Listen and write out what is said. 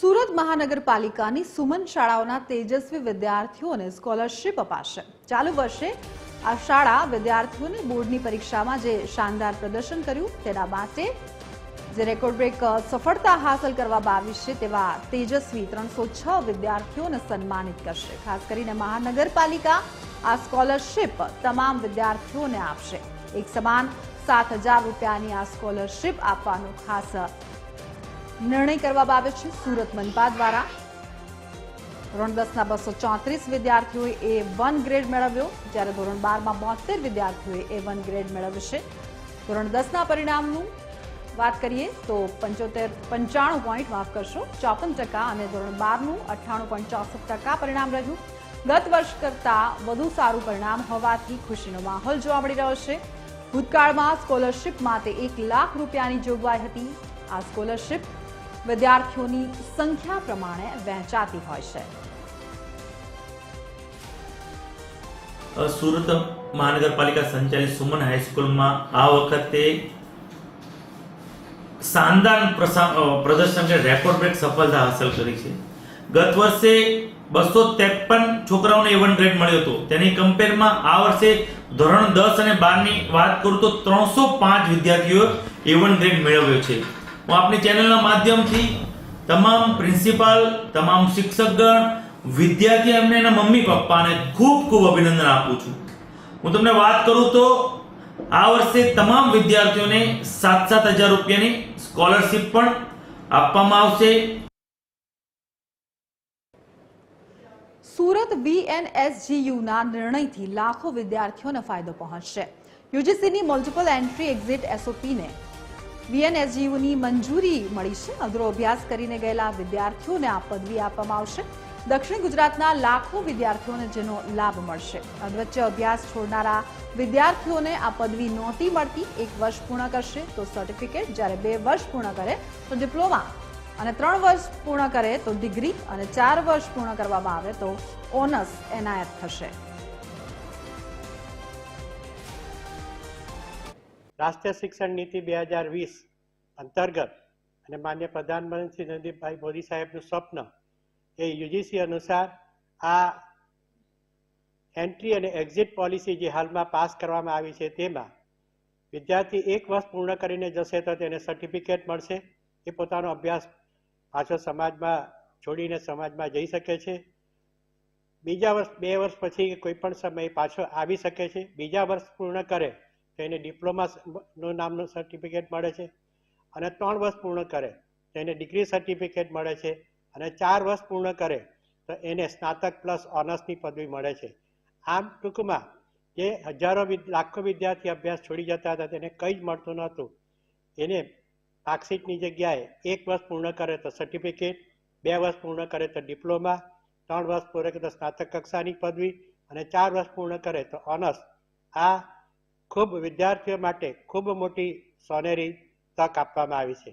સુરત મહાનગરપાલિકાની સુમન શાળાઓના તેજસ્વી વિદ્યાર્થીઓને સ્કોલરશિપ અપાશે. ચાલુ વર્ષે આ શાળા વિદ્યાર્થીઓને બોર્ડની પરીક્ષામાં જે શાનદાર પ્રદર્શન કર્યું તેના માટે જે રેકોર્ડ બ્રેક સફળતા હાંસલ કરવામાં આવી છે તેવા તેજસ્વી ત્રણસો છ વિદ્યાર્થીઓને સન્માનિત કરશે. ખાસ કરીને મહાનગરપાલિકા આ સ્કોલરશિપ તમામ વિદ્યાર્થીઓને આપશે. એક સમાન સાત હજાર રૂપિયાની આ સ્કોલરશીપ આપવાનું ખાસ નિર્ણય કરવામાં આવ્યો છે સુરત મનપા દ્વારા. ધોરણ દસના બસો ચોત્રીસ વિદ્યાર્થીઓએ એ વન ગ્રેડ મેળવ્યો, જ્યારે ધોરણ બારમાં બોતેર વિદ્યાર્થીઓએ એ વન ગ્રેડ મેળવશે ધોરણ દસના પરિણામનું વાત કરીએ તો પંચોતેર, પંચાણું પોઈન્ટ માફ કરશો, ચોપન ટકા અને ધોરણ બારનું અઠ્ઠાણું પોઈન્ટ ચોસઠ ટકા પરિણામ રહ્યું. ગત વર્ષ કરતાં વધુ સારું પરિણામ હોવાથી ખુશીનો માહોલ જોવા મળી રહ્યો છે. ભૂતકાળમાં સ્કોલરશિપ માટે એક લાખ રૂપિયાની જોગવાઈ હતી. આ સ્કોલરશિપ વિદ્યાર્થીઓની સંખ્યા પ્રમાણે વહેંચાતી હોય છે. સુરત મહાનગરપાલિકા સંચાલિત સુમન હાઈસ્કૂલમાં આ વખતે શાનદાર પ્રદર્શન રેકોર્ડ બ્રેક સફળતા હાંસલ કરી છે. ગત વર્ષે બસો ત્રેપન છોકરાઓને એવન ગ્રેડ મળ્યો હતો. તેની કમ્પેરમાં આ વર્ષે ધોરણ દસ અને બારની વાત કરું તો ત્રણસો પાંચ વિદ્યાર્થીઓ એવન ગ્રેડ મેળવ્યો છે. હું આપની ચેનલના માધ્યમથી તમામ પ્રિન્સિપાલ તમામ શિક્ષકગણ, વિદ્યાર્થી એમને એના મમ્મી, પપ્પાને ખૂબ ખૂબ અભિનંદન આપું છું. હું તમને વાત કરું તો આ વર્ષે તમામ વિદ્યાર્થીઓને સાત સાત હજાર રૂપિયાની સ્કોલરશિપ પણ આપવામાં આવશે. સુરત વીએનએસજીયુના નિર્ણયથી લાખો વિદ્યાર્થીઓને ફાયદો પહોંચશે. યુજીસીની મલ્ટિપલ એન્ટ્રી એક્ઝિટ એસઓપીને વીએનએસજીયુની મંજૂરી મળી છે. અધૂરો અભ્યાસ કરીને ગયેલા વિદ્યાર્થીઓને આ પદવી આપવામાં આવશે. દક્ષિણ ગુજરાતના લાખો વિદ્યાર્થીઓને જેનો લાભ મળશે. અધવચ્ચે અભ્યાસ છોડનારા વિદ્યાર્થીઓને આ પદવી નહોતી મળતી. એક વર્ષ પૂર્ણ કરશે તો સર્ટિફિકેટ. જ્યારે બે વર્ષ પૂર્ણ કરે તો ડિપ્લોમા. અને ત્રણ વર્ષ પૂર્ણ કરે તો ડિગ્રી. અને ચાર વર્ષ પૂર્ણ કરવામાં આવે તો ઓનર્સ એનાયત થશે. રાષ્ટ્રીય શિક્ષણ નીતિ બે હજાર વીસ અંતર્ગત અને માન્ય પ્રધાનમંત્રી નરેન્દ્રભાઈ મોદી સાહેબનું સ્વપ્ન એ યુજીસી અનુસાર આ એન્ટ્રી અને એક્ઝિટ પોલિસી જે હાલમાં પાસ કરવામાં આવી છે તેમાં વિદ્યાર્થી એક વર્ષ પૂર્ણ કરીને જશે તો તેને સર્ટિફિકેટ મળશે. એ પોતાનો અભ્યાસ પાછો સમાજમાં છોડીને સમાજમાં જઈ શકે છે. બીજા વર્ષ, બે વર્ષ પછી કોઈ પણ સમયે પાછો આવી શકે છે. બીજા વર્ષ પૂર્ણ કરે તો ડિપ્લોમાનું નામનું સર્ટિફિકેટ મળે છે અને ત્રણ વર્ષ પૂર્ણ કરે. તો એને ડિગ્રી સર્ટિફિકેટ મળે છે અને ચાર વર્ષ પૂર્ણ કરે, તો એને સ્નાતક પ્લસ ઓનર્સની પદવી મળે છે. આમ ટૂંકમાં જે હજારો લાખો વિદ્યાર્થી અભ્યાસ છોડી જતા હતા તેને કંઈ જ મળતું નહોતું. એને માર્કશીટની જગ્યાએ એક વર્ષ પૂર્ણ કરે તો સર્ટિફિકેટ બે વર્ષ પૂર્ણ કરે તો ડિપ્લોમા ત્રણ વર્ષ પૂર્ણ કરે તો સ્નાતક કક્ષાની પદવી અને ચાર વર્ષ પૂર્ણ કરે તો ઓનર્સ આ ખૂબ વિદ્યાર્થીઓ માટે ખૂબ મોટી સોનેરી તક આપવામાં આવી છે